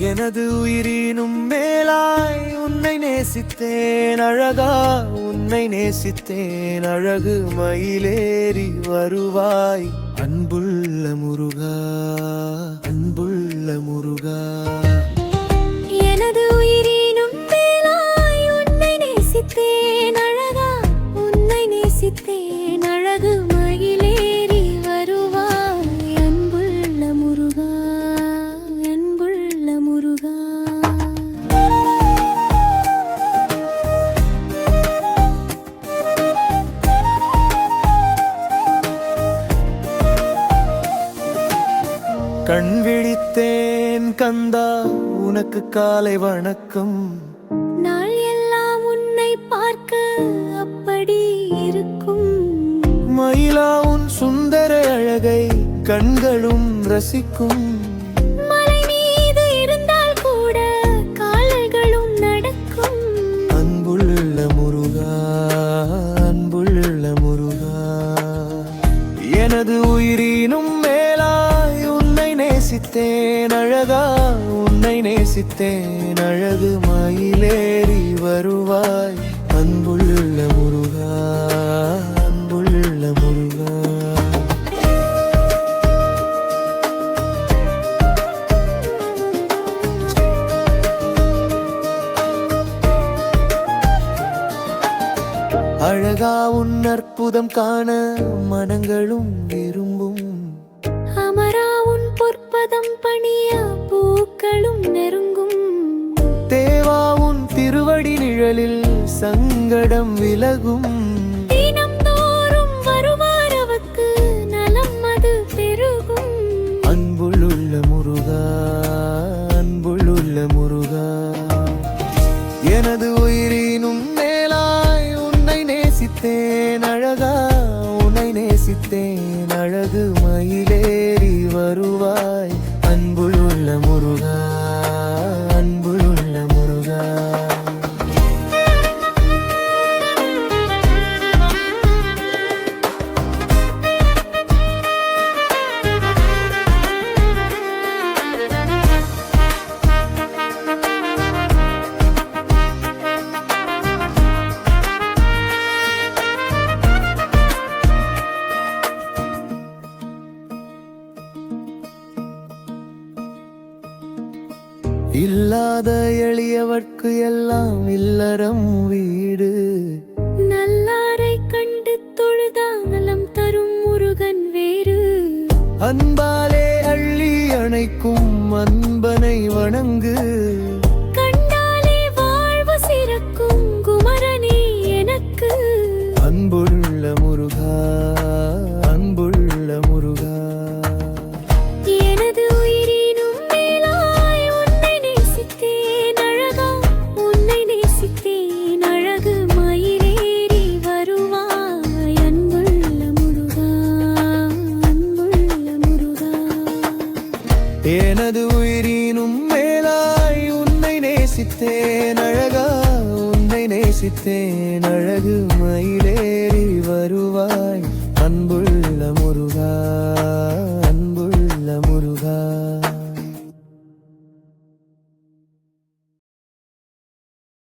எனது உயிரினும் மேலாய் உன்னை நேசித்தேன் அழகா உன்னை நேசித்தேன் அழகு மயிலேறி வருவாய். அன்புள்ள முருகா. கண் விழித்தேன் கந்தா உனக்கு காலை வணக்கம். நாள் எல்லாம் உன்னை பார்க்க அப்படி இருக்கும். மயிலா உன் சுந்தர அழகை கண்களும் ரசிக்கும். மலை மீது நேசித்தேன் அழகா உன்னை நேசித்தேன். அழகு மயிலேறி வருவாய். அன்புள்ள முருகா அன்புள்ள முருகா. அழகா உன் அற்புதம் காண மனங்களும் விரும்பும் பொற்பதம் பணிய பூக்களும் நெருங்கும். தேவா உன் திருவடி நிழலில் சங்கடம் விலகும். தினம்தோறும் வருவாரவுக்கு நலம் அது பெருகும். அன்புள்ள முருகா அன்புள்ள முருகா எனது உயிரினும் மேலாய் உன்னை நேசித்தேன் அழகா உன்னை நேசித்தேன் அழகு. முருகா. இல்லாத எளியவர்க்கு எல்லாம் இல்லறம் வீடு. எனது உயிரினும் மேலாய் உன்னை நேசித்தேன். அழகா உன்னை நேசித்தேன். அழகு மயிலேறி வருவாய்.